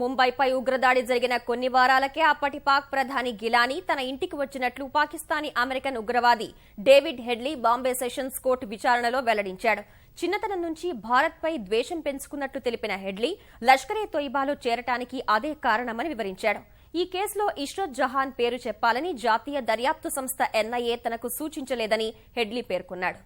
ముంబైపై ఉగ్రదాడి జరిగిన కొన్ని వారాలకే అప్పటి పాక్ ప్రధాని గిలానీ తన ఇంటికి వచ్చినట్లు పాకిస్తానీ అమెరికన్ ఉగ్రవాది David Headley Bombay sessions court విచారణలో వెల్లడించాడు. చిన్నతనం నుంచి భారత్పై ద్వేషం పెంచుకున్నట్టు తెలిపిన హెడ్లీ లష్కరే తొయిబాలో చేరటానికి అదే కారణమని వివరించాడు. ఈ కేసులో ఇష్రత్ జహాన్ పేరు చెప్పాలని జాతీయ దర్యాప్తు సంస్థ ఎన్ఐఏ తనకు సూచించలేదని హెడ్లీ పేర్కొన్నాడు.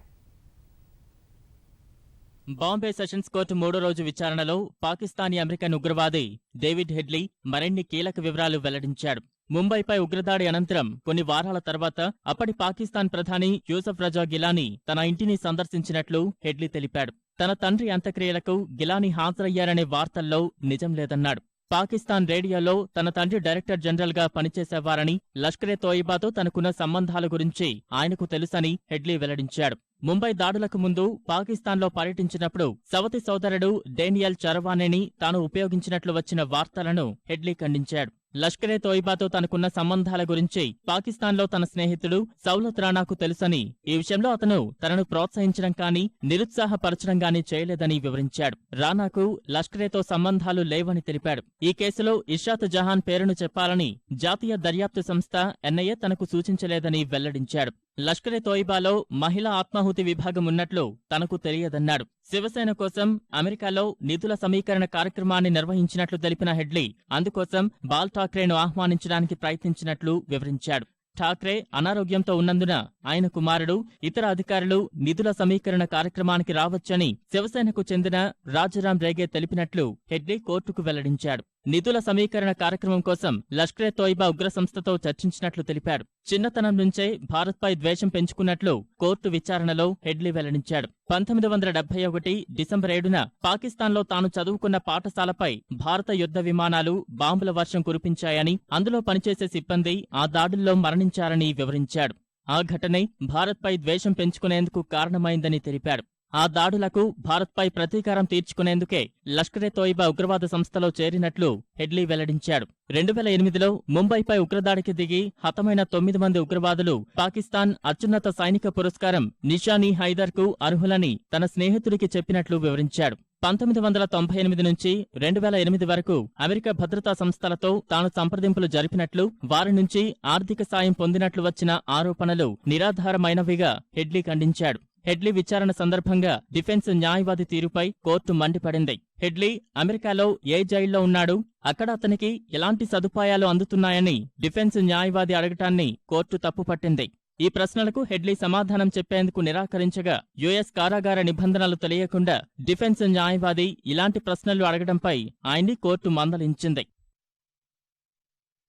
బాంబే సెషన్స్ కోర్టు మూడో రోజు విచారణలో పాకిస్తానీ అమెరికన్ ఉగ్రవాది డేవిడ్ హెడ్లీ మరిన్ని కీలక వివరాలు వెల్లడించాడు. ముంబైపై ఉగ్రదాడి అనంతరం కొన్ని వారాల తర్వాత అప్పటి పాకిస్తాన్ ప్రధాని యూసఫ్ రజా గిలానీ తన ఇంటిని సందర్శించినట్లు హెడ్లీ తెలిపాడు. తన తండ్రి అంత్యక్రియలకు గిలానీ హాజరయ్యారనే వార్తల్లో నిజం లేదన్నాడు. పాకిస్తాన్ రేడియోలో తన తండ్రి డైరెక్టర్ జనరల్గా పనిచేసేవారని లష్కరే తోయిబాతో తనకున్న సంబంధాల గురించి ఆయనకు తెలుసని హెడ్లీ వెల్లడించాడు. ముంబై దాడులకు ముందు పాకిస్తాన్లో పర్యటించినప్పుడు సవతి సోదరుడు డేనియల్ చరవాణిని తాను ఉపయోగించినట్లు వచ్చిన వార్తలను హెడ్లీ ఖండించాడు. లష్కరే తోయిబాతో తనకున్న సంబంధాల గురించి పాకిస్తాన్లో తన స్నేహితుడు సౌలత్ రాణాకు తెలుసని ఈ విషయంలో అతను తనను ప్రోత్సహించడం కానీ నిరుత్సాహపరచడం కానీ చేయలేదని వివరించాడు. రానాకు లష్కరేతో సంబంధాలు లేవని తెలిపాడు. ఈ కేసులో ఇషాత్ జహాన్ పేరును చెప్పాలని జాతీయ దర్యాప్తు సంస్థ ఎన్ఐఏ తనకు సూచించలేదని వెల్లడించాడు. లష్కరే తోయిబాలో మహిళా ఆత్మాహుతి విభాగం ఉన్నట్లు తనకు తెలియదన్నాడు. శివసేన కోసం అమెరికాలో నిధుల సమీకరణ కార్యక్రమాన్ని నిర్వహించినట్లు తెలిపిన హెడ్లీ అందుకోసం బాల్ ఠాక్రేను ఆహ్వానించడానికి ప్రయత్నించినట్లు వివరించాడు. ఠాక్రే అనారోగ్యంతో ఉన్నందున ఆయన కుమారుడు ఇతర అధికారులు నిధుల సమీకరణ కార్యక్రమానికి రావచ్చని శివసేనకు చెందిన రాజరాం రేగే తెలిపినట్లు హెడ్లీ కోర్టుకు వెల్లడించాడు. నిధుల సమీకరణ కార్యక్రమం కోసం లష్కరే తోయిబా ఉగ్ర సంస్థతో చర్చించినట్లు తెలిపాడు చిన్నతనం నుంచే భారత్పై ద్వేషం పెంచుకున్నట్లు కోర్టు విచారణలో హెడ్లీ వెల్లడించాడు. పంతొమ్మిది వందల డెబ్బై ఒకటి డిసెంబర్ ఏడున పాకిస్తాన్లో తాను చదువుకున్న పాఠశాలపై భారత యుద్ధ విమానాలు బాంబుల వర్షం కురిపించాయని అందులో పనిచేసే సిబ్బంది ఆ దాడుల్లో మరణించారని వివరించాడు. ఆ ఘటనే భారత్పై ద్వేషం పెంచుకునేందుకు కారణమైందని తెలిపాడు ఆ దాడులకు భారత్పై ప్రతీకారం తీర్చుకునేందుకే లష్కరే తోయిబా ఉగ్రవాద సంస్థలో చేరినట్లు హెడ్లీ వెల్లడించాడు. రెండు వేల ఎనిమిదిలో ముంబైపై ఉగ్రదాడికి దిగి హతమైన తొమ్మిది మంది ఉగ్రవాదులు పాకిస్తాన్ అత్యున్నత సైనిక పురస్కారం నిషానీ హైదర్కు అర్హులని తన స్నేహితుడికి చెప్పినట్లు వివరించాడు. పంతొమ్మిది వందల తొంభై ఎనిమిది నుంచి రెండు వేల ఎనిమిది వరకు అమెరికా భద్రతా సంస్థలతో తాను సంప్రదింపులు జరిపినట్లు వారి నుంచి ఆర్థిక సాయం పొందినట్లు వచ్చిన ఆరోపణలు నిరాధారమైనవిగా హెడ్లీ ఖండించాడు. హెడ్లీ విచారణ సందర్భంగా డిఫెన్స్ న్యాయవాది తీరుపై కోర్టు మండిపడింది. హెడ్లీ అమెరికాలో ఏ జైల్లో ఉన్నాడు? అక్కడ అతనికి ఎలాంటి సదుపాయాలు అందుతున్నాయని డిఫెన్స్ న్యాయవాది అడగటాన్ని కోర్టు తప్పుపట్టింది. ఈ ప్రశ్నలకు హెడ్లీ సమాధానం చెప్పేందుకు నిరాకరించగా యుఎస్ కారాగార నిబంధనలు తెలియకుండా డిఫెన్స్ న్యాయవాది ఇలాంటి ప్రశ్నలు అడగడంపై ఆయన్ని కోర్టు మందలించింది.